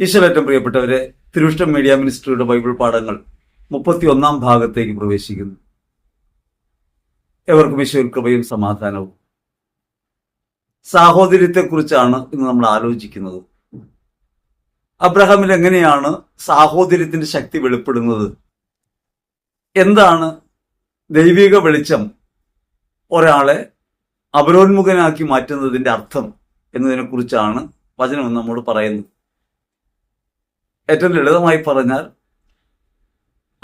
ഈശ്വരേറ്റം പ്രിയപ്പെട്ടവരെ തിരുവിഷ്ടം media മിനിസ്ട്രിയുടെ Bible പാഠങ്ങൾ മുപ്പത്തി ഒന്നാം ഭാഗത്തേക്ക് പ്രവേശിക്കുന്നു. എവർക്കും ഈശ്വര കൃപയും സമാധാനവും. സാഹോദര്യത്തെക്കുറിച്ചാണ് ഇന്ന് നമ്മൾ ആലോചിക്കുന്നത്. അബ്രഹാമിൽ എങ്ങനെയാണ് സാഹോദര്യത്തിന്റെ ശക്തി വെളിപ്പെടുന്നത്? എന്താണ് ദൈവിക വെളിച്ചം? ഒരാളെ അപരോന്മുഖനാക്കി മാറ്റുന്നതിന്റെ അർത്ഥം എന്നതിനെക്കുറിച്ചാണ് വചനം നമ്മോട് പറയുന്നത്. ഏറ്റവും ലളിതമായി പറഞ്ഞാൽ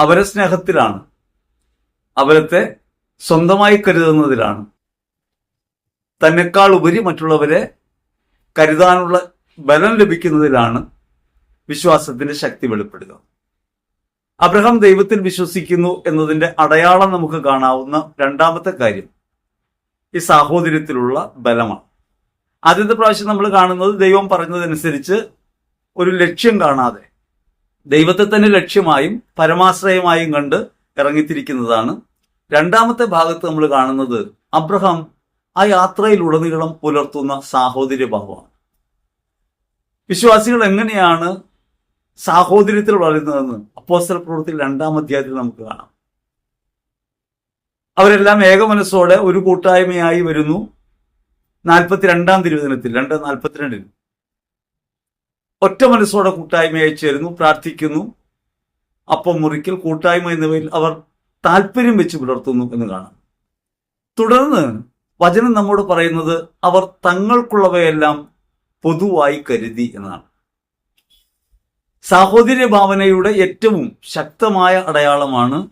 അവരെ സ്നേഹത്തിലാണ്. അവരത്തെ സ്വന്തമായി കരുതുന്നതിലാണ്. തന്നെക്കാൾ ഉപരി മറ്റുള്ളവരെ കരുതാനുള്ള ബലം ലഭിക്കുന്നതിലാണ് വിശ്വാസത്തിന്റെ ശക്തി വെളിപ്പെടുക. അബ്രഹാം ദൈവത്തിൽ വിശ്വസിക്കുന്നു എന്നതിന്റെ അടയാളം നമുക്ക് കാണാവുന്ന രണ്ടാമത്തെ കാര്യം ഈ സാഹോദര്യത്തിലുള്ള ബലമാണ്. ആദ്യത്തെ പ്രാവശ്യം നമ്മൾ കാണുന്നത് ദൈവം പറഞ്ഞതനുസരിച്ച് ഒരു ലക്ഷ്യം കാണാതെ ദൈവത്തെ തന്നെ ലക്ഷ്യമായും പരമാശ്രയമായും കണ്ട് ഇറങ്ങിത്തിരിക്കുന്നതാണ്. രണ്ടാമത്തെ ഭാഗത്ത് നമ്മൾ കാണുന്നത് അബ്രഹാം ആ യാത്രയിൽ യാത്രയിലുടനീളം പുലർത്തുന്ന സാഹോദര്യഭാവമാണ്. വിശ്വാസികൾ എങ്ങനെയാണ് സാഹോദര്യത്തിൽ വളരുന്നതെന്ന് അപ്പോസ്തല പ്രവൃത്തി രണ്ടാം അധ്യായത്തിൽ നമുക്ക് കാണാം. അവരെല്ലാം ഏകമനസ്സോടെ ഒരു കൂട്ടായ്മയായി വരുന്നു. നാൽപ്പത്തിരണ്ടാം തിരുവചനത്തിൽ രണ്ട് നാൽപ്പത്തിരണ്ടിൽ. ഒറ്റ മനസ്സോടെ കൂട്ടായ്മയായി ചേരുന്നു പ്രാർത്ഥിക്കുന്നു. അപ്പം മുറിക്കൽ കൂട്ടായ്മ എന്നിവയിൽ അവർ താല്പര്യം വെച്ച് പുലർത്തുന്നു എന്ന് കാണാം. തുടർന്ന് വചനം നമ്മോട് പറയുന്നത് അവർ തങ്ങൾക്കുള്ളവയെല്ലാം പൊതുവായി കരുതി എന്നാണ്. സാഹോദര്യ ഭാവനയുടെ ഏറ്റവും ശക്തമായ അടയാളമാണ്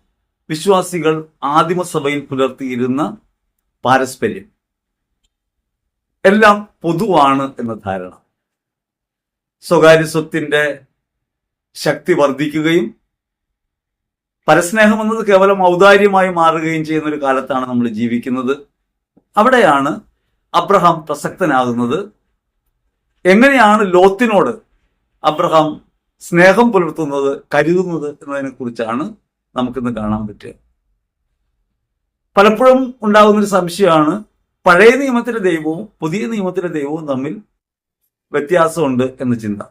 വിശ്വാസികൾ ആദിമസഭയിൽ പുലർത്തിയിരുന്ന പാരസ്പര്യം. എല്ലാം പൊതുവാണ് എന്ന ധാരണ. സ്വകാര്യ സ്വത്തിന്റെ ശക്തി വർദ്ധിക്കുകയും പരസ്നേഹം എന്നത് കേവലം ഔദാര്യമായി മാറുകയും ചെയ്യുന്ന ഒരു കാലത്താണ് നമ്മൾ ജീവിക്കുന്നത്. അവിടെയാണ് അബ്രഹാം പ്രസക്തനാകുന്നത്. എങ്ങനെയാണ് ലോത്തിനോട് അബ്രഹാം സ്നേഹം പുലർത്തുന്നത് കരുതുന്നത് എന്നതിനെ കുറിച്ചാണ് നമുക്കിന്ന് കാണാൻ പറ്റുക. പലപ്പോഴും ഉണ്ടാകുന്നൊരു സംശയമാണ് പഴയ നിയമത്തിലെ ദൈവവും പുതിയ നിയമത്തിലെ ദൈവവും തമ്മിൽ വ്യത്യാസമുണ്ട് എന്ന ചിന്ത.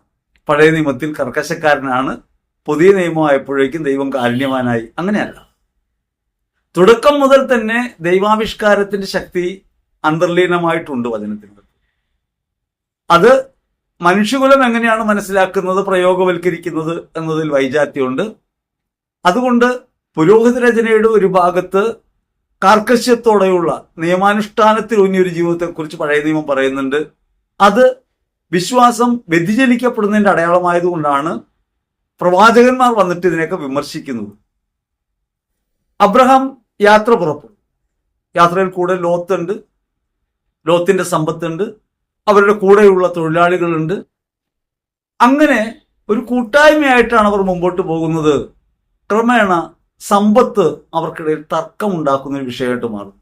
പഴയ നിയമത്തിൽ കർക്കശക്കാരനാണ് പുതിയ നിയമമായപ്പോഴേക്കും ദൈവം കാരുണ്യവാനായി. അങ്ങനെയല്ല. തുടക്കം മുതൽ തന്നെ ദൈവാവിഷ്കാരത്തിന്റെ ശക്തി അന്തർലീനമായിട്ടുണ്ട് വചനത്തിൽ. അത് മനുഷ്യകുലം എങ്ങനെയാണ് മനസ്സിലാക്കുന്നത് പ്രയോഗവൽക്കരിക്കുന്നത് എന്നതിൽ വൈജാത്യമുണ്ട്. അതുകൊണ്ട് പുരോഹിത രചനയുടെ ഒരു ഭാഗത്ത് കാർക്കശ്യത്തോടെയുള്ള നിയമാനുഷ്ഠാനത്തിൽ ഊന്നിയൊരു ജീവിതത്തെക്കുറിച്ച് പഴയ നിയമം പറയുന്നുണ്ട്. അത് വിശ്വാസം വ്യതിചലിക്കപ്പെടുന്നതിന്റെ അടയാളമായതുകൊണ്ടാണ് പ്രവാചകന്മാർ വന്നിട്ട് ഇതിനെയൊക്കെ വിമർശിക്കുന്നത്. അബ്രഹാം യാത്ര പുറപ്പെടും യാത്രയിൽ കൂടെ ലോത്തുണ്ട് ലോത്തിന്റെ സമ്പത്തുണ്ട് അവരുടെ കൂടെയുള്ള തൊഴിലാളികളുണ്ട്. അങ്ങനെ ഒരു കൂട്ടായ്മയായിട്ടാണ് അവർ മുമ്പോട്ട് പോകുന്നത്. ക്രമേണ സമ്പത്ത് അവർക്കിടയിൽ തർക്കമുണ്ടാക്കുന്ന ഒരു വിഷയമായിട്ട് മാറും.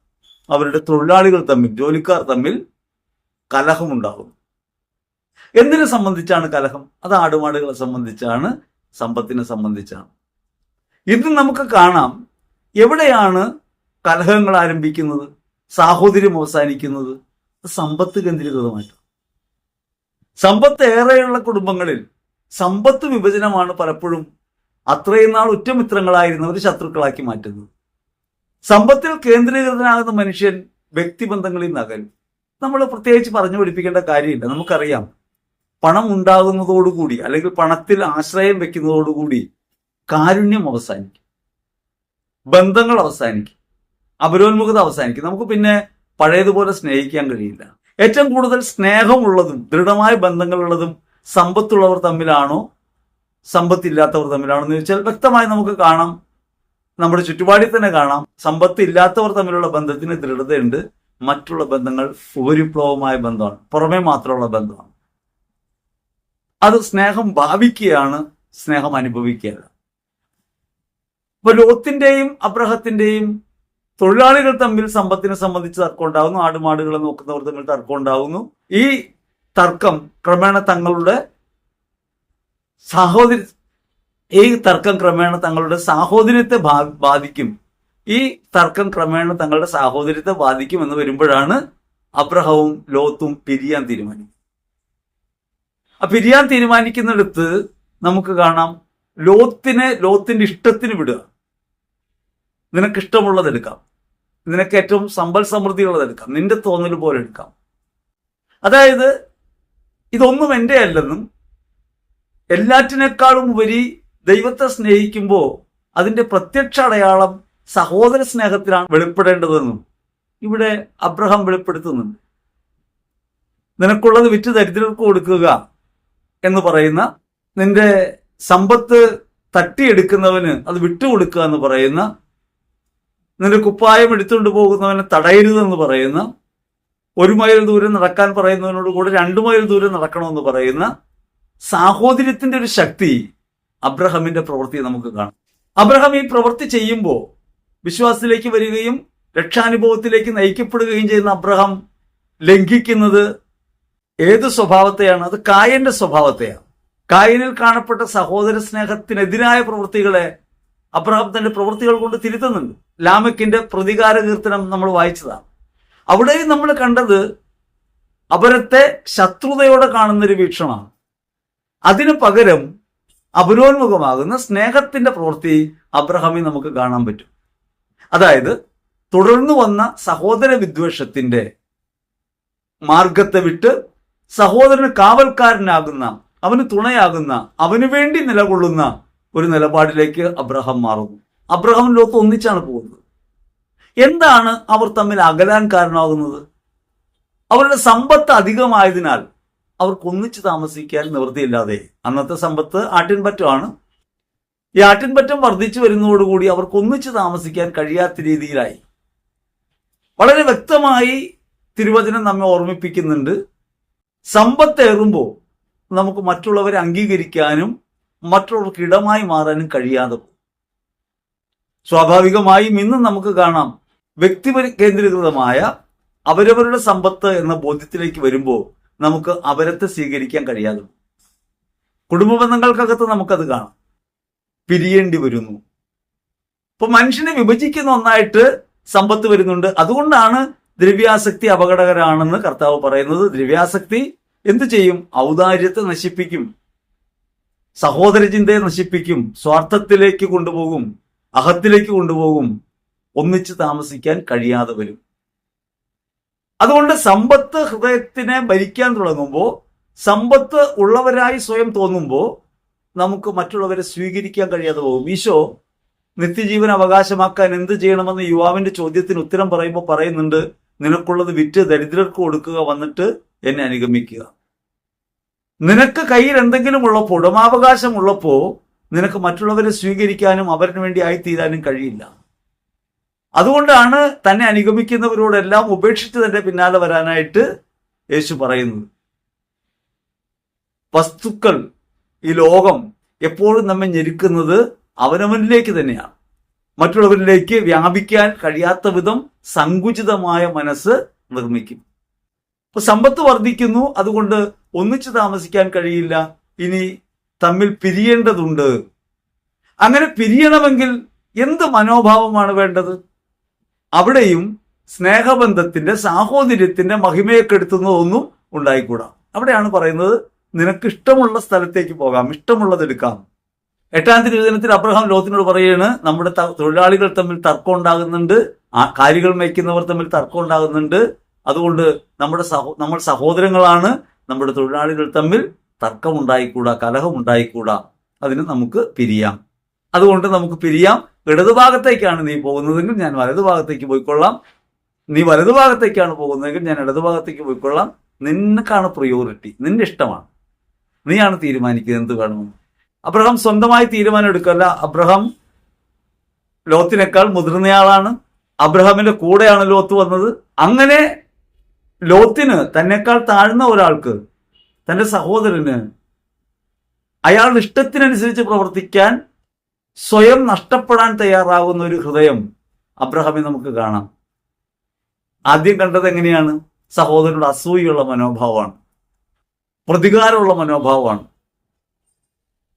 അവരുടെ തൊഴിലാളികൾ തമ്മിൽ ജോലിക്കാർ തമ്മിൽ കലഹമുണ്ടാകും എന്തിനെ സംബന്ധിച്ചാണ് കലഹം? അത് ആടുമാടുകളെ സംബന്ധിച്ചാണ് സമ്പത്തിനെ സംബന്ധിച്ചാണ്. ഇത് നമുക്ക് കാണാം എവിടെയാണ് കലഹങ്ങൾ ആരംഭിക്കുന്നത് സാഹോദര്യം അവസാനിക്കുന്നത്? സമ്പത്ത് കേന്ദ്രീകൃതമായിട്ട്. സമ്പത്ത് ഏറെയുള്ള കുടുംബങ്ങളിൽ സമ്പത്ത് വിഭജനമാണ് പലപ്പോഴും അത്രയും നാൾ ഉറ്റമിത്രങ്ങളായിരുന്നവർ ശത്രുക്കളാക്കി മാറ്റുന്നത്. സമ്പത്തിൽ കേന്ദ്രീകൃതനാകുന്ന മനുഷ്യൻ വ്യക്തിബന്ധങ്ങളിൽ നകലും. നമ്മൾ പ്രത്യേകിച്ച് പറഞ്ഞു പഠിപ്പിക്കേണ്ട കാര്യമില്ല. നമുക്കറിയാം പണം ഉണ്ടാകുന്നതോടുകൂടി അല്ലെങ്കിൽ പണത്തിൽ ആശ്രയം വെക്കുന്നതോടുകൂടി കാരുണ്യം അവസാനിക്കും. ബന്ധങ്ങൾ അവസാനിക്കും. അപരോന്മുഖത അവസാനിക്കും. നമുക്ക് പിന്നെ പഴയതുപോലെ സ്നേഹിക്കാൻ കഴിയില്ല. ഏറ്റവും കൂടുതൽ സ്നേഹമുള്ളതും ദൃഢമായ ബന്ധങ്ങളുള്ളതും സമ്പത്തുള്ളവർ തമ്മിലാണോ? സമ്പത്തില്ലാത്തവർ തമ്മിലാണോ എന്ന് ചോദിച്ചാൽ വ്യക്തമായി നമുക്ക് കാണാം. നമ്മുടെ ചുറ്റുപാടിൽ തന്നെ കാണാം. സമ്പത്ത് ഇല്ലാത്തവർ തമ്മിലുള്ള ബന്ധത്തിന് ദൃഢതയുണ്ട്. മറ്റുള്ള ബന്ധങ്ങൾ ഉപരിപ്ലവമായ ബന്ധമാണ്. പുറമേ മാത്രമുള്ള ബന്ധമാണ്. അത് സ്നേഹം ഭാവിക്കുകയാണ് സ്നേഹം അനുഭവിക്കുകയല്ല ഇപ്പൊ ലോത്തിന്റെയും അബ്രഹത്തിന്റെയും തൊഴിലാളികൾ തമ്മിൽ സമ്പത്തിനെ സംബന്ധിച്ച് തർക്കം ഉണ്ടാകുന്നു ആടുമാടുകളെ നോക്കുന്നവർ തമ്മിൽ തർക്കം ഉണ്ടാകുന്നു ഈ തർക്കം ക്രമേണ തങ്ങളുടെ സഹോദരി ഈ തർക്കം ക്രമേണ തങ്ങളുടെ സാഹോദര്യത്തെ ബാധിക്കും. ഈ തർക്കം ക്രമേണ തങ്ങളുടെ സാഹോദര്യത്തെ ബാധിക്കും എന്ന് വരുമ്പോഴാണ് അബ്രഹവും ലോത്തും പിരിയാൻ തീരുമാനിക്കും ആ പിരിയാൻ തീരുമാനിക്കുന്നിടത്ത് നമുക്ക് കാണാം ലോത്തിനെ ലോത്തിന്റെ ഇഷ്ടത്തിന് വിടുക. നിനക്ക് ഇഷ്ടമുള്ളത് എടുക്കാം. നിനക്ക് ഏറ്റവും സമ്പൽ സമൃദ്ധിയുള്ളത് എടുക്കാം. നിന്റെ തോന്നൽ പോലെ എടുക്കാം. അതായത് ഇതൊന്നും എന്റെ അല്ലെന്നും എല്ലാറ്റിനേക്കാളും ഉപരി ദൈവത്തെ സ്നേഹിക്കുമ്പോൾ അതിന്റെ പ്രത്യക്ഷ അടയാളം സഹോദര സ്നേഹത്തിലാണ് വെളിപ്പെടേണ്ടതെന്നും ഇവിടെ അബ്രഹാം വെളിപ്പെടുത്തുന്നുണ്ട്. നിനക്കുള്ളത് വിറ്റ് ദരിദ്രർക്ക് കൊടുക്കുക. എന്ന് പറയുന്ന നിന്റെ സമ്പത്ത് തട്ടിയെടുക്കുന്നവന് അത് വിട്ടുകൊടുക്കുക എന്ന് പറയുന്ന നിന്റെ കുപ്പായം എടുത്തുകൊണ്ട് പോകുന്നവനെ തടയരുതെന്ന് പറയുന്ന ഒരു മൈൽ ദൂരം നടക്കാൻ പറയുന്നവനോട് കൂടെ രണ്ടു മൈൽ ദൂരം നടക്കണമെന്ന് പറയുന്ന സാഹോദര്യത്തിന്റെ ഒരു ശക്തി അബ്രഹാമിന്റെ പ്രവൃത്തി നമുക്ക് കാണാം. അബ്രഹാം ഈ പ്രവൃത്തി ചെയ്യുമ്പോൾ വിശ്വാസത്തിലേക്ക് വരികയും രക്ഷാനുഭവത്തിലേക്ക് നയിക്കപ്പെടുകയും ചെയ്യുന്ന അബ്രഹാം ലംഘിക്കുന്നത് ഏത് സ്വഭാവത്തെയാണ്? അത് കായന്റെ സ്വഭാവത്തെയാണ്. കായനിൽ കാണപ്പെട്ട സഹോദര സ്നേഹത്തിനെതിരായ പ്രവൃത്തികളെ അബ്രഹാം തന്റെ പ്രവൃത്തികൾ കൊണ്ട് തിരുത്തുന്നുണ്ട്. ലാമക്കിന്റെ പ്രതികാര കീർത്തനം നമ്മൾ വായിച്ചതാണ്. അവിടെയും നമ്മൾ കണ്ടത് അപരത്തെ ശത്രുതയോടെ കാണുന്നൊരു വീക്ഷണമാണ്. അതിനു പകരം അപരോന്മുഖമാകുന്ന സ്നേഹത്തിന്റെ പ്രവൃത്തി അബ്രഹാമിൽ നമുക്ക് കാണാൻ പറ്റും. അതായത് തുടർന്നു വന്ന സഹോദര വിദ്വേഷത്തിന്റെ മാർഗത്തെ വിട്ട് സഹോദരന് കാവൽക്കാരനാകുന്ന അവന് തുണയാകുന്ന അവന് വേണ്ടി നിലകൊള്ളുന്ന ഒരു നിലപാടിലേക്ക് അബ്രഹാം മാറുന്നു. അബ്രഹാം ലോത്ത് ഒന്നിച്ചാണ് പോകുന്നത്. എന്താണ് അവർ തമ്മിൽ അകലാൻ കാരണമാകുന്നത്? അവരുടെ സമ്പത്ത് അധികമായതിനാൽ അവർക്ക് ഒന്നിച്ച് താമസിക്കാൻ നിവൃത്തിയില്ലാതെ. അന്നത്തെ സമ്പത്ത് ആട്ടിൻപറ്റമാണ്. ഈ ആട്ടിൻപറ്റം വർദ്ധിച്ചു വരുന്നതോടുകൂടി അവർക്ക് ഒന്നിച്ച് താമസിക്കാൻ കഴിയാത്ത രീതിയിലായി. വളരെ വ്യക്തമായി തിരുവചനം നമ്മെ ഓർമ്മിപ്പിക്കുന്നുണ്ട്. സമ്പത്തേറുമ്പോൾ നമുക്ക് മറ്റുള്ളവരെ അംഗീകരിക്കാനും മറ്റുള്ളവർക്ക് ഇടമായി മാറാനും കഴിയാതെ പോകും. സ്വാഭാവികമായും ഇന്നും നമുക്ക് കാണാം വ്യക്തി കേന്ദ്രീകൃതമായ അവരവരുടെ സമ്പത്ത് എന്ന ബോധ്യത്തിലേക്ക് വരുമ്പോൾ നമുക്ക് അവരത്തെ സ്വീകരിക്കാൻ കഴിയാതെ. കുടുംബ ബന്ധങ്ങൾക്കകത്ത് നമുക്കത് കാണാം. പിരിയേണ്ടി വരുന്നു. ഇപ്പൊ മനുഷ്യനെ വിഭജിക്കുന്ന ഒന്നായിട്ട് സമ്പത്ത് വരുന്നുണ്ട്. അതുകൊണ്ടാണ് ദ്രവ്യാസക്തി അപകടകരാണെന്ന് കർത്താവ് പറയുന്നത്. ദ്രവ്യാസക്തി എന്തു ചെയ്യും? ഔദാര്യത്തെ നശിപ്പിക്കും. സഹോദര ചിന്തയെ നശിപ്പിക്കും. സ്വാർത്ഥത്തിലേക്ക് കൊണ്ടുപോകും. അഹത്തിലേക്ക് കൊണ്ടുപോകും. ഒന്നിച്ച് താമസിക്കാൻ കഴിയാതെ വരും. അതുകൊണ്ട് സമ്പത്ത് ഹൃദയത്തിനെ ഭരിക്കാൻ തുടങ്ങുമ്പോൾ സമ്പത്ത് ഉള്ളവരായി സ്വയം തോന്നുമ്പോൾ നമുക്ക് മറ്റുള്ളവരെ സ്വീകരിക്കാൻ കഴിയാതെ പോകും. ഈശോ നിത്യജീവൻ അവകാശമാക്കാൻ എന്ത് ചെയ്യണമെന്ന് യുവാവിന്റെ ചോദ്യത്തിന് ഉത്തരം പറയുമ്പോൾ പറയുന്നുണ്ട് നിനക്കുള്ളത് വിറ്റ് ദരിദ്രർക്ക് കൊടുക്കുക വന്നിട്ട് എന്നെ അനുഗമിക്കുക. നിനക്ക് കയ്യിൽ എന്തെങ്കിലും ഉള്ളപ്പോൾ ഉടമാവകാശം ഉള്ളപ്പോ നിനക്ക് മറ്റുള്ളവരെ സ്വീകരിക്കാനും അവരിന് വേണ്ടി ആയിത്തീരാനും കഴിയില്ല. അതുകൊണ്ടാണ് തന്നെ അനുഗമിക്കുന്നവരോടെല്ലാം ഉപേക്ഷിച്ച് തന്റെ പിന്നാലെ വരാനായിട്ട് യേശു പറയുന്നത്. വസ്തുക്കൾ ഈ ലോകം എപ്പോഴും നമ്മെ ഞെരുക്കുന്നത് അവനവനിലേക്ക് തന്നെയാണ്. മറ്റുള്ളവരിലേക്ക് വ്യാപിക്കാൻ കഴിയാത്ത വിധം സങ്കുചിതമായ മനസ്സ് നിർമ്മിക്കും. അപ്പൊ സമ്പത്ത് വർദ്ധിക്കുന്നു അതുകൊണ്ട് ഒന്നിച്ചു താമസിക്കാൻ കഴിയില്ല. ഇനി തമ്മിൽ പിരിയേണ്ടതുണ്ട്. അങ്ങനെ പിരിയണമെങ്കിൽ എന്ത് മനോഭാവമാണ് വേണ്ടത്? അവിടെയും സ്നേഹബന്ധത്തിന്റെ സാഹോദര്യത്തിന്റെ മഹിമയെ കെടുത്തുന്നതൊന്നും ഉണ്ടായിക്കൂടാ. അവിടെയാണ് പറയുന്നത് നിനക്ക് ഇഷ്ടമുള്ള സ്ഥലത്തേക്ക് പോകാം ഇഷ്ടമുള്ളത് എടുക്കാം. എട്ടാം തിരുവചനത്തിൽ അബ്രഹാം ലോകത്തിനോട് പറയാണ് നമ്മുടെ തൊഴിലാളികൾ തമ്മിൽ തർക്കം ഉണ്ടാകുന്നുണ്ട് കാര്യങ്ങൾ മേയ്ക്കുന്നവർ തമ്മിൽ തർക്കം ഉണ്ടാകുന്നുണ്ട്. അതുകൊണ്ട് നമ്മുടെ സഹോ നമ്മൾ സഹോദരങ്ങളാണ് നമ്മുടെ തൊഴിലാളികൾ തമ്മിൽ തർക്കമുണ്ടായിക്കൂടാ കലഹമുണ്ടായിക്കൂടാ. അതിന് നമുക്ക് പിരിയാം. അതുകൊണ്ട് നമുക്ക് പിരിയാം. ഇടതുഭാഗത്തേക്കാണ് നീ പോകുന്നതെങ്കിൽ ഞാൻ വലതുഭാഗത്തേക്ക് പോയിക്കൊള്ളാം. നീ വലതുഭാഗത്തേക്കാണ് പോകുന്നതെങ്കിൽ ഞാൻ ഇടതുഭാഗത്തേക്ക് പോയിക്കൊള്ളാം. നിനക്കാണ് പ്രയോറിറ്റി നിന്റെ ഇഷ്ടമാണ്. നീയാണ് തീരുമാനിക്കുന്നത്. എന്ത് വേണമെന്ന് അബ്രഹാം സ്വന്തമായി തീരുമാനം എടുക്കല്ല. അബ്രഹാം ലോത്തിനേക്കാൾ മുതിർന്നയാളാണ്. അബ്രഹാമിന്റെ കൂടെയാണ് ലോത്ത് വന്നത്. അങ്ങനെ ലോത്തിന് തന്നെക്കാൾ താഴ്ന്ന ഒരാൾക്ക് തന്റെ സഹോദരന് അയാളുടെ ഇഷ്ടത്തിനനുസരിച്ച് പ്രവർത്തിക്കാൻ സ്വയം നഷ്ടപ്പെടാൻ തയ്യാറാവുന്ന ഒരു ഹൃദയം അബ്രഹാമിൽ നമുക്ക് കാണാം. ആദ്യം കണ്ടത് എങ്ങനെയാണ്? സഹോദരനോട് അസൂയുള്ള മനോഭാവമാണ്. പ്രതികാരമുള്ള മനോഭാവമാണ്.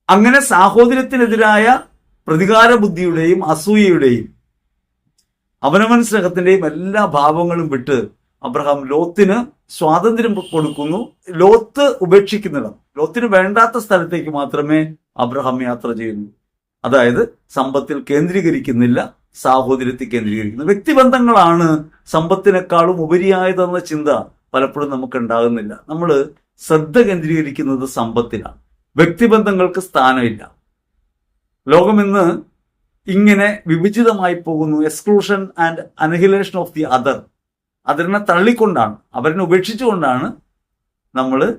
അങ്ങനെ സാഹോദര്യത്തിനെതിരായ പ്രതികാര ബുദ്ധിയുടെയും അസൂയയുടെയും അവനവൻ സ്നേഹത്തിന്റെയും എല്ലാ ഭാവങ്ങളും വിട്ട് അബ്രഹാം ലോത്തിന് സ്വാതന്ത്ര്യം കൊടുക്കുന്നു. ലോത്ത് ഉപേക്ഷിക്കുന്നിടം. ലോത്തിന് വേണ്ടാത്ത സ്ഥലത്തേക്ക് മാത്രമേ അബ്രഹാം യാത്ര ചെയ്യുന്നു. അതായത് സമ്പത്തിൽ കേന്ദ്രീകരിക്കുന്നില്ല സാഹോദര്യത്തിൽ കേന്ദ്രീകരിക്കുന്നു. വ്യക്തിബന്ധങ്ങളാണ് സമ്പത്തിനേക്കാളും ഉപരിയായതെന്ന ചിന്ത പലപ്പോഴും നമുക്ക് ഉണ്ടാകുന്നില്ല നമ്മൾ ശ്രദ്ധ കേന്ദ്രീകരിക്കുന്നത് സമ്പത്തിലാണ്. വ്യക്തിബന്ധങ്ങൾക്ക് സ്ഥാനമില്ല. ലോകം ഇന്ന് ഇങ്ങനെ വിഭജിതമായി പോകുന്നു. Exclusion and annihilation of the other. അതിനെ തള്ളിക്കൊണ്ടാണ് അവരിനെ ഉപേക്ഷിച്ചുകൊണ്ടാണ് നമ്മൾ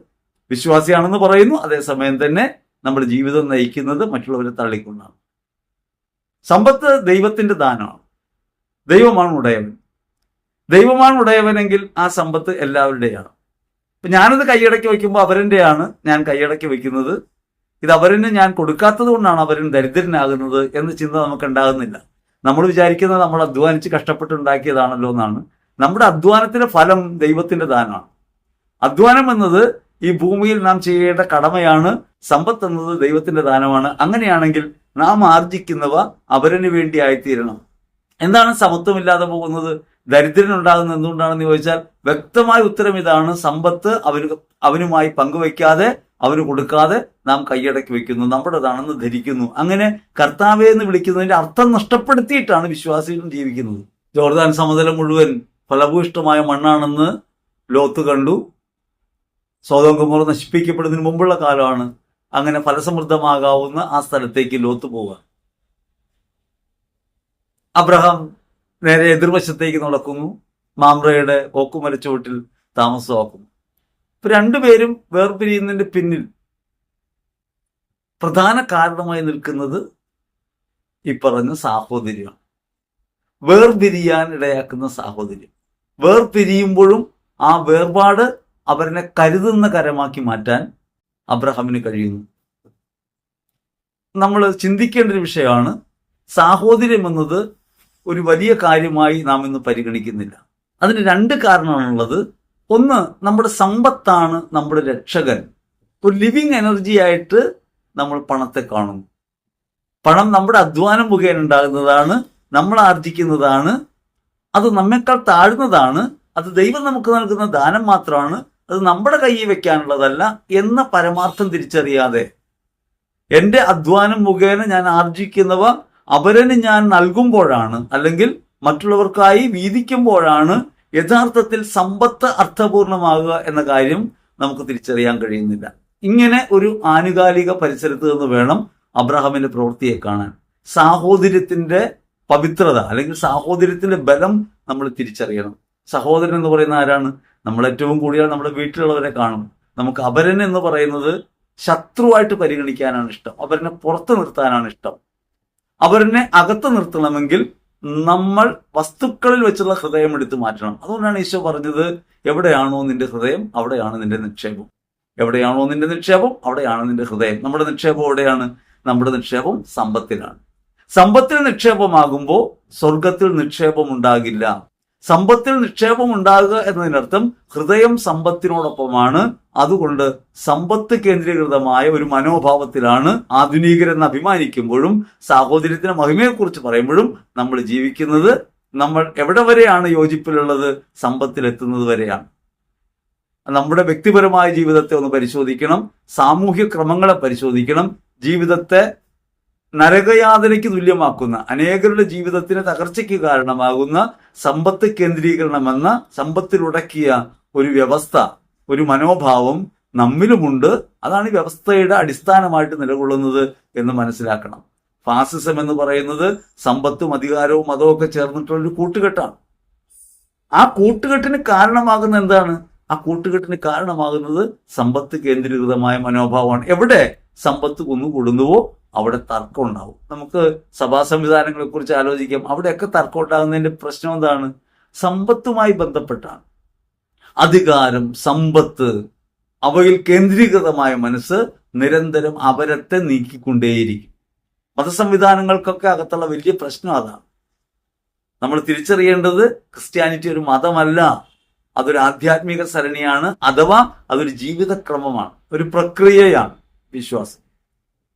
വിശ്വാസിയാണെന്ന് പറയുന്നു. അതേസമയം തന്നെ നമ്മുടെ ജീവിതം നയിക്കുന്നത് മറ്റുള്ളവരെ തള്ളിക്കൊണ്ടാണ്. സമ്പത്ത് ദൈവത്തിന്റെ ദാനമാണ്. ദൈവമാണ് ഉടയവൻ. ദൈവമാണ് ഉടയവനെങ്കിൽ ആ സമ്പത്ത് എല്ലാവരുടെയാണ്. ഇപ്പൊ ഞാനത് കൈയടക്കി വയ്ക്കുമ്പോൾ അവരെന്റെയാണ് ഞാൻ കൈയടക്കി വയ്ക്കുന്നത്. ഇത് അവരന് ഞാൻ കൊടുക്കാത്തത് കൊണ്ടാണ് അവരൻ ദരിദ്രനാകുന്നത് എന്ന ചിന്ത നമുക്ക് ഉണ്ടാകുന്നില്ല നമ്മൾ വിചാരിക്കുന്നത് നമ്മൾ അധ്വാനിച്ച് കഷ്ടപ്പെട്ടുണ്ടാക്കിയതാണല്ലോ എന്നാണ്. നമ്മുടെ അധ്വാനത്തിന്റെ ഫലം ദൈവത്തിന്റെ ദാനമാണ്. അധ്വാനം എന്നത് ഈ ഭൂമിയിൽ നാം ചെയ്യേണ്ട കടമയാണ് സമ്പത്ത് എന്നത് ദൈവത്തിന്റെ ദാനമാണ്. അങ്ങനെയാണെങ്കിൽ നാം ആർജിക്കുന്നവ അവരന് വേണ്ടി ആയിത്തീരണം. എന്താണ് സമത്വമില്ലാതെ പോകുന്നത്? ദരിദ്രനുണ്ടാകുന്നത് എന്തുകൊണ്ടാണെന്ന് ചോദിച്ചാൽ വ്യക്തമായ ഉത്തരം ഇതാണ് സമ്പത്ത് അവന് അവനുമായി പങ്കുവയ്ക്കാതെ അവന് കൊടുക്കാതെ നാം കൈയടക്കി വെക്കുന്നു നമ്മുടേതാണെന്ന് ധരിക്കുന്നു. അങ്ങനെ കർത്താവെ എന്ന് വിളിക്കുന്നതിന്റെ അർത്ഥം നഷ്ടപ്പെടുത്തിയിട്ടാണ് വിശ്വാസികളും ജീവിക്കുന്നത്. ജോർദാൻ സമതലം മുഴുവൻ ഫലഭൂയിഷ്ടമായ മണ്ണാണെന്ന് ലോത്ത് കണ്ടു. സ്വതം നശിപ്പിക്കപ്പെടുന്നതിന് മുമ്പുള്ള കാലമാണ്. അങ്ങനെ ഫലസമൃദ്ധമാകാവുന്ന ആ സ്ഥലത്തേക്ക് ലോത്ത് പോവുക. അബ്രഹാം നേരെ എതിർവശത്തേക്ക് നടക്കുന്നു. മാമ്രയുടെ ഓക്കുമര ചുവട്ടിൽ താമസമാക്കുന്നു. ഇപ്പൊ രണ്ടുപേരും വേർപിരിയുന്നതിന്റെ പിന്നിൽ പ്രധാന കാരണമായി നിൽക്കുന്നത് ഈ പറഞ്ഞ സാഹോദര്യമാണ്. വേർപിരിയാൻ ഇടയാക്കുന്ന സാഹോദര്യം. വേർപിരിയുമ്പോഴും ആ വേർപാട് അവരെ കരുതുന്ന കരമാക്കി മാറ്റാൻ അബ്രഹാമിന് കഴിയുന്നു. നമ്മൾ ചിന്തിക്കേണ്ട ഒരു വിഷയമാണ് സാഹോദര്യം എന്നത് ഒരു വലിയ കാര്യമായി നാം ഇന്ന് പരിഗണിക്കുന്നില്ല. അതിന് രണ്ട് കാരണമാണുള്ളത്. ഒന്ന് നമ്മുടെ സമ്പത്താണ് നമ്മുടെ രക്ഷകൻ. ഒരു ലിവിങ് എനർജി ആയിട്ട് നമ്മൾ പണത്തെ കാണുന്നു. പണം നമ്മുടെ അധ്വാനം മുഖേന ഉണ്ടാകുന്നതാണ് നമ്മൾ ആർജിക്കുന്നതാണ് അത് നമ്മെക്കാൾ താഴ്ന്നതാണ് അത് ദൈവം നമുക്ക് നൽകുന്ന ദാനം മാത്രമാണ് അത് നമ്മുടെ കയ്യിൽ വെക്കാനുള്ളതല്ല എന്ന പരമാർത്ഥം തിരിച്ചറിയാതെ. എന്റെ അധ്വാനം മുഖേന ഞാൻ ആർജിക്കുന്നവ അവരന് ഞാൻ നൽകുമ്പോഴാണ് അല്ലെങ്കിൽ മറ്റുള്ളവർക്കായി വീതിക്കുമ്പോഴാണ് യഥാർത്ഥത്തിൽ സമ്പത്ത് അർത്ഥപൂർണമാകുക എന്ന കാര്യം നമുക്ക് തിരിച്ചറിയാൻ കഴിയുന്നില്ല. ഇങ്ങനെ ഒരു ആനുകാലിക പരിസരത്ത് നിന്ന് വേണം അബ്രഹാമിന്റെ പ്രവൃത്തിയെ കാണാൻ. സാഹോദര്യത്തിന്റെ പവിത്രത അല്ലെങ്കിൽ സാഹോദര്യത്തിന്റെ ബലം നമ്മൾ തിരിച്ചറിയണം. സഹോദരൻ എന്ന് പറയുന്ന ആരാണ്? നമ്മൾ ഏറ്റവും കൂടുതൽ നമ്മുടെ വീട്ടിലുള്ളവരെ കാണും. നമുക്ക് അപരൻ എന്ന് പറയുന്നത് ശത്രുവായിട്ട് പരിഗണിക്കാനാണ് ഇഷ്ടം. അവരനെ പുറത്തു നിർത്താനാണ് ഇഷ്ടം. അവരനെ അകത്ത് നിർത്തണമെങ്കിൽ നമ്മൾ വസ്തുക്കളിൽ വെച്ചുള്ള ഹൃദയം എടുത്തു മാറ്റണം. അതുകൊണ്ടാണ് ഈശോ പറഞ്ഞത് എവിടെയാണോ നിന്റെ ഹൃദയം അവിടെയാണ് നിന്റെ നിക്ഷേപം. എവിടെയാണോ നിന്റെ നിക്ഷേപം അവിടെയാണ് നിന്റെ ഹൃദയം. നമ്മുടെ നിക്ഷേപം എവിടെയാണ്? നമ്മുടെ നിക്ഷേപം സമ്പത്തിലാണ്. സമ്പത്തിൽ നിക്ഷേപമാകുമ്പോൾ സ്വർഗത്തിൽ നിക്ഷേപം ഉണ്ടാകില്ല സമ്പത്തിൽ നിക്ഷേപം ഉണ്ടാകുക എന്നതിനർത്ഥം ഹൃദയം സമ്പത്തിനോടൊപ്പമാണ്. അതുകൊണ്ട് സമ്പത്ത് കേന്ദ്രീകൃതമായ ഒരു മനോഭാവത്തിലാണ് ആധുനികരെന്ന് അഭിമാനിക്കുമ്പോഴും സാഹോദര്യത്തിന്റെ മഹിമയെക്കുറിച്ച് പറയുമ്പോഴും നമ്മൾ ജീവിക്കുന്നത് നമ്മൾ എവിടെ വരെയാണ് യോജിപ്പിലുള്ളത്? സമ്പത്തിലെത്തുന്നത് വരെയാണ്. നമ്മുടെ വ്യക്തിപരമായ ജീവിതത്തെ ഒന്ന് പരിശോധിക്കണം. സാമൂഹ്യ ക്രമങ്ങളെ പരിശോധിക്കണം. ജീവിതത്തെ നരകയാതനയ്ക്ക് തുല്യമാക്കുന്ന അനേകരുടെ ജീവിതത്തിന് തകർച്ചയ്ക്ക് കാരണമാകുന്ന സമ്പത്ത് കേന്ദ്രീകരണമെന്ന സമ്പത്തിലുടക്കിയ ഒരു വ്യവസ്ഥ ഒരു മനോഭാവം നമ്മിലുമുണ്ട്. അതാണ് ഈ വ്യവസ്ഥയുടെ അടിസ്ഥാനമായിട്ട് നിലകൊള്ളുന്നത് എന്ന് മനസ്സിലാക്കണം. ഫാസിസം എന്ന് പറയുന്നത് സമ്പത്തും അധികാരവും മതവും ഒക്കെ ചേർന്നിട്ടുള്ള ഒരു കൂട്ടുകെട്ടാണ്. ആ കൂട്ടുകെട്ടിന് കാരണമാകുന്ന എന്താണ്? ആ കൂട്ടുകെട്ടിന് കാരണമാകുന്നത് സമ്പത്ത് കേന്ദ്രീകൃതമായ മനോഭാവമാണ്. എവിടെ സമ്പത്ത് കുന്നുകൂടുന്നുവോ അവിടെ തർക്കം ഉണ്ടാവും. നമുക്ക് സഭാ സംവിധാനങ്ങളെ കുറിച്ച് ആലോചിക്കാം. അവിടെയൊക്കെ തർക്കം ഉണ്ടാകുന്നതിന്റെ പ്രശ്നം എന്താണ്? സമ്പത്തുമായി ബന്ധപ്പെട്ടാണ്. അധികാരം സമ്പത്ത് അവയിൽ കേന്ദ്രീകൃതമായ മനസ്സ് നിരന്തരം അവരത്തെ നീക്കിക്കൊണ്ടേയിരിക്കും. മതസംവിധാനങ്ങൾക്കൊക്കെ അകത്തുള്ള വലിയ പ്രശ്നം അതാണ്. നമ്മൾ തിരിച്ചറിയേണ്ടത് ക്രിസ്ത്യാനിറ്റി ഒരു മതമല്ല. അതൊരു ആധ്യാത്മിക സരണിയാണ്. അഥവാ അതൊരു ജീവിതക്രമമാണ്. ഒരു പ്രക്രിയയാണ് വിശ്വാസം.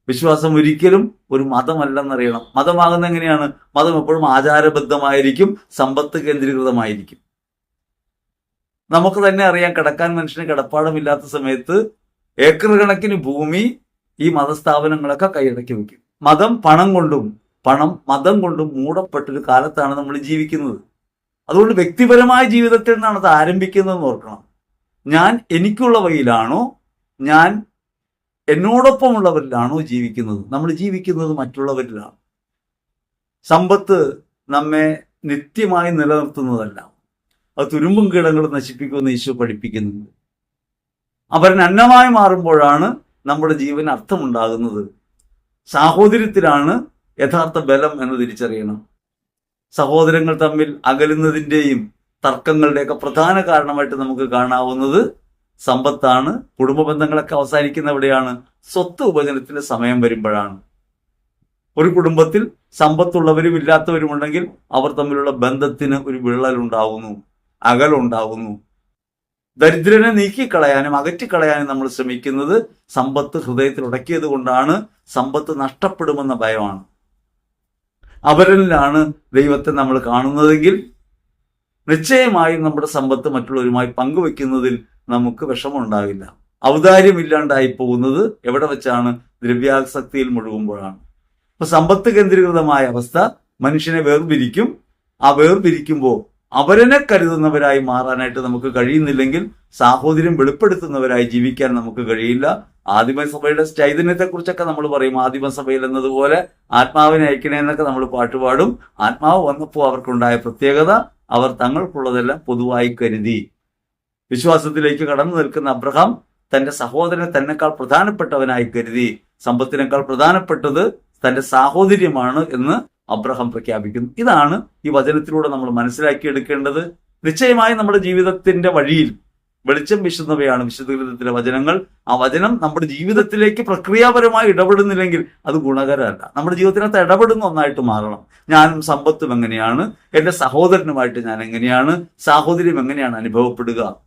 വിശ്വാസം ഒരിക്കലും ഒരു മതമല്ലെന്നറിയണം. മതമാകുന്ന എങ്ങനെയാണ്? മതം എപ്പോഴും ആചാരബദ്ധമായിരിക്കും സമ്പത്ത് കേന്ദ്രീകൃതമായിരിക്കും. നമുക്ക് തന്നെ അറിയാം കിടക്കാൻ മനുഷ്യന് കിടപ്പാടമില്ലാത്ത സമയത്ത് ഏക്കർ കണക്കിന് ഭൂമി ഈ മതസ്ഥാപനങ്ങളൊക്കെ കൈയടക്കി വെക്കും. മതം പണം കൊണ്ടും പണം മതം കൊണ്ടും മൂടപ്പെട്ടൊരു കാലത്താണ് നമ്മൾ ജീവിക്കുന്നത്. അതുകൊണ്ട് വ്യക്തിപരമായ ജീവിതത്തിൽ നിന്നാണ് അത് ആരംഭിക്കുന്നതെന്ന് ഓർക്കണം. ഞാൻ എനിക്കുള്ള വഴിയിലാണോ? ഞാൻ എന്നോടൊപ്പമുള്ളവരിലാണോ ജീവിക്കുന്നത്? നമ്മൾ ജീവിക്കുന്നത് മറ്റുള്ളവരിലാണ്. സമ്പത്ത് നമ്മെ നിത്യമായി നിലനിർത്തുന്നതല്ല. അത് തുരുമ്പും കീടങ്ങളും നശിപ്പിക്കുമെന്ന് ഈശോ പഠിപ്പിക്കുന്നുണ്ട്. അവരൻ അന്നമായി മാറുമ്പോഴാണ് നമ്മുടെ ജീവൻ അർത്ഥമുണ്ടാകുന്നത്. സാഹോദര്യത്തിലാണ് യഥാർത്ഥ ബലം എന്ന് തിരിച്ചറിയണം. സഹോദരങ്ങൾ തമ്മിൽ അകലുന്നതിന്റെയും തർക്കങ്ങളുടെയൊക്കെ പ്രധാന കാരണമായിട്ട് നമുക്ക് കാണാവുന്നത് സമ്പത്താണ് കുടുംബ ബന്ധങ്ങളൊക്കെ അവസാനിക്കുന്ന എവിടെയാണ് സ്വത്ത് ഉപജനത്തിന്റെ സമയം വരുമ്പോഴാണ്. ഒരു കുടുംബത്തിൽ സമ്പത്തുള്ളവരും ഇല്ലാത്തവരും ഉണ്ടെങ്കിൽ അവർ തമ്മിലുള്ള ബന്ധത്തിന് ഒരു വിള്ളൽ ഉണ്ടാകുന്നു അകലുണ്ടാകുന്നു ദരിദ്രനെ നീക്കിക്കളയാനും അകറ്റിക്കളയാനും നമ്മൾ ശ്രമിക്കുന്നത് സമ്പത്ത് ഹൃദയത്തിൽ ഉടക്കിയത് കൊണ്ടാണ് സമ്പത്ത് നഷ്ടപ്പെടുമെന്ന ഭയമാണ്. അവരിലാണ് ദൈവത്തെ നമ്മൾ കാണുന്നതെങ്കിൽ നിശ്ചയമായും നമ്മുടെ സമ്പത്ത് മറ്റുള്ളവരുമായി പങ്കുവെക്കുന്നതിൽ നമുക്ക് വിഷമമുണ്ടാവില്ല. ഔദാര്യമില്ലാണ്ടായി പോകുന്നത് എവിടെ വെച്ചാണ്? ദ്രവ്യാസക്തിയിൽ മുഴുകുമ്പോഴാണ്. അപ്പൊ സമ്പത്ത് കേന്ദ്രീകൃതമായ അവസ്ഥ മനുഷ്യനെ വേർപിരിക്കും. ആ വേർപിരിക്കുമ്പോൾ അവരനെ കരുതുന്നവരായി മാറാനായിട്ട് നമുക്ക് കഴിയുന്നില്ലെങ്കിൽ സാഹോദര്യം വെളിപ്പെടുത്തുന്നവരായി ജീവിക്കാൻ നമുക്ക് കഴിയില്ല. ആദിമസഭയുടെ ചൈതന്യത്തെ കുറിച്ചൊക്കെ നമ്മൾ പറയും. ആദിമസഭയിൽ എന്നതുപോലെ ആത്മാവിനെ അയക്കണേ എന്നൊക്കെ നമ്മൾ പാട്ടുപാടും ആത്മാവ് വന്നപ്പോൾ അവർക്കുണ്ടായ പ്രത്യേകത അവർ തങ്ങൾക്കുള്ളതെല്ലാം പൊതുവായി കരുതി. വിശ്വാസത്തിലേക്ക് കടന്നു നിൽക്കുന്ന അബ്രഹാം തന്റെ സഹോദരനെ തന്നെക്കാൾ പ്രധാനപ്പെട്ടവനായി കരുതി. സമ്പത്തിനേക്കാൾ പ്രധാനപ്പെട്ടത് തന്റെ സാഹോദര്യമാണ് എന്ന് അബ്രഹാം പ്രഖ്യാപിക്കുന്നു. ഇതാണ് ഈ വചനത്തിലൂടെ നമ്മൾ മനസ്സിലാക്കിയെടുക്കേണ്ടത്. നിശ്ചയമായും നമ്മുടെ ജീവിതത്തിന്റെ വഴിയിൽ വെളിച്ചം വിശുന്നവയാണ് വിശുദ്ധ വചനങ്ങൾ. ആ വചനം നമ്മുടെ ജീവിതത്തിലേക്ക് പ്രക്രിയാപരമായി ഇടപെടുന്നില്ലെങ്കിൽ അത് ഗുണകരമല്ല. നമ്മുടെ ജീവിതത്തിനകത്ത് ഇടപെടുന്ന ഒന്നായിട്ട് മാറണം. ഞാനും സമ്പത്തും എങ്ങനെയാണ്? എന്റെ സഹോദരനുമായിട്ട് ഞാൻ എങ്ങനെയാണ്? സാഹോദര്യം എങ്ങനെയാണ് അനുഭവപ്പെടുക?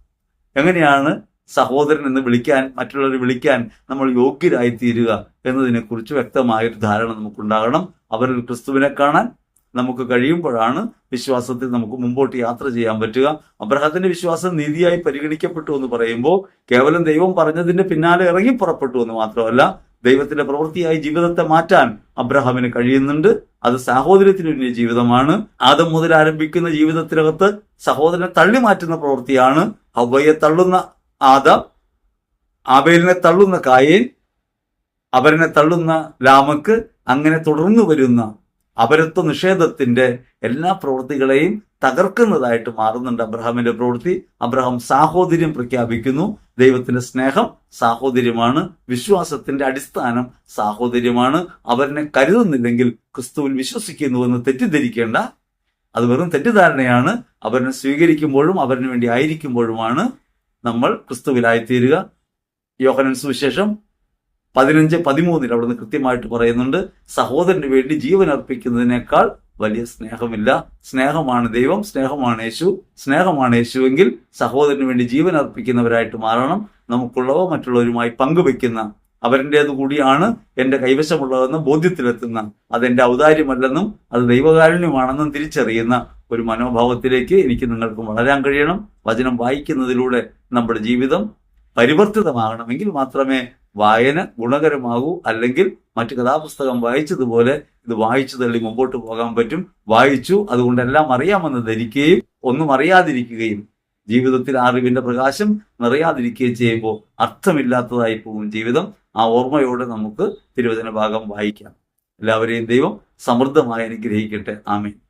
എങ്ങനെയാണ് സഹോദരൻ എന്ന് വിളിക്കാൻ മറ്റുള്ളവർ വിളിക്കാൻ നമ്മൾ യോഗ്യരായി തീരുക എന്നതിനെക്കുറിച്ച് വ്യക്തമായൊരു ധാരണ നമുക്കുണ്ടാകണം. അവരിൽ ക്രിസ്തുവിനെ കാണാൻ നമുക്ക് കഴിയുമ്പോഴാണ് വിശ്വാസത്തിൽ നമുക്ക് മുമ്പോട്ട് യാത്ര ചെയ്യാൻ പറ്റുക. അബ്രഹത്തിന്റെ വിശ്വാസം നീതിയായി പരിഗണിക്കപ്പെട്ടു എന്ന് പറയുമ്പോൾ കേവലം ദൈവം പറഞ്ഞതിന്റെ പിന്നാലെ ഇറങ്ങി പുറപ്പെട്ടു എന്ന് മാത്രമല്ല ദൈവത്തിന്റെ പ്രവൃത്തിയായി ജീവിതത്തെ മാറ്റാൻ അബ്രഹാമിന് കഴിയുന്നുണ്ട്. അത് സാഹോദര്യത്തിനൊരു ജീവിതമാണ്. ആദം മുതൽ ആരംഭിക്കുന്ന ജീവിതത്തിനകത്ത് സഹോദരനെ തള്ളി മാറ്റുന്ന പ്രവൃത്തിയാണ് ഹവയെ തള്ളുന്ന ആദം ആബേലിനെ തള്ളുന്ന കായേൻ അവരനെ തള്ളുന്ന ലാമക്ക് അങ്ങനെ തുടർന്നു വരുന്ന അപരത്വ നിഷേധത്തിന്റെ എല്ലാ പ്രവൃത്തികളെയും തകർക്കുന്നതായിട്ട് മാറുന്നുണ്ട് അബ്രഹാമിന്റെ പ്രവൃത്തി. അബ്രഹാം സാഹോദര്യം പ്രഖ്യാപിക്കുന്നു. ദൈവത്തിന്റെ സ്നേഹം സാഹോദര്യമാണ്. വിശ്വാസത്തിന്റെ അടിസ്ഥാനം സാഹോദര്യമാണ്. അവരനെ കരുതുന്നില്ലെങ്കിൽ ക്രിസ്തുവിൽ വിശ്വസിക്കുന്നുവെന്ന് തെറ്റിദ്ധരിക്കേണ്ട അത് വെറും തെറ്റിദ്ധാരണയാണ്. അവരെ സ്വീകരിക്കുമ്പോഴും അവരിന് വേണ്ടി ആയിരിക്കുമ്പോഴുമാണ് നമ്മൾ ക്രിസ്തുവിലായിത്തീരുക. യോഹനൻ സുവിശേഷം പതിനഞ്ച് പതിമൂന്നിൽ അവിടുന്ന് കൃത്യമായിട്ട് പറയുന്നുണ്ട് സഹോദരന് വേണ്ടി ജീവൻ അർപ്പിക്കുന്നതിനേക്കാൾ വലിയ സ്നേഹമില്ല. സ്നേഹമാണ് ദൈവം സ്നേഹമാണ് യേശു. സ്നേഹമാണ് യേശുവെങ്കിൽ സഹോദരന് വേണ്ടി ജീവൻ അർപ്പിക്കുന്നവരായിട്ട് മാറണം. നമുക്കുള്ളവ മറ്റുള്ളവരുമായി പങ്കുവെക്കുന്ന അവരിന്റേത് കൂടിയാണ് എന്റെ കൈവശമുള്ളതെന്ന് ബോധ്യത്തിലെത്തുന്ന അതെന്റെ ഔദാര്യമല്ലെന്നും അത് ദൈവകാരുണ്യമാണെന്നും തിരിച്ചറിയുന്ന ഒരു മനോഭാവത്തിലേക്ക് എനിക്ക് നിങ്ങൾക്ക് വളരാൻ കഴിയണം. വചനം വായിക്കുന്നതിലൂടെ നമ്മുടെ ജീവിതം പരിവർത്തിതമാകണമെങ്കിൽ മാത്രമേ വായന ഗുണകരമാകൂ. അല്ലെങ്കിൽ മറ്റു കഥാപുസ്തകം വായിച്ചതുപോലെ ഇത് വായിച്ചു തള്ളി മുമ്പോട്ട് പോകാൻ പറ്റും. വായിച്ചു അതുകൊണ്ട് എല്ലാം അറിയാമെന്ന് ധരിക്കുകയും ഒന്നും അറിയാതിരിക്കുകയും ജീവിതത്തിൽ അറിവിന്റെ പ്രകാശം നിറയാതിരിക്കുകയും ചെയ്യുമ്പോൾ അർത്ഥമില്ലാത്തതായി പോകും ജീവിതം. ആ ഓർമ്മയോടെ നമുക്ക് തിരുവചന ഭാഗം വായിക്കാം. എല്ലാവരെയും ദൈവം സമൃദ്ധമായി അനുഗ്രഹിക്കട്ടെ. ആമീൻ.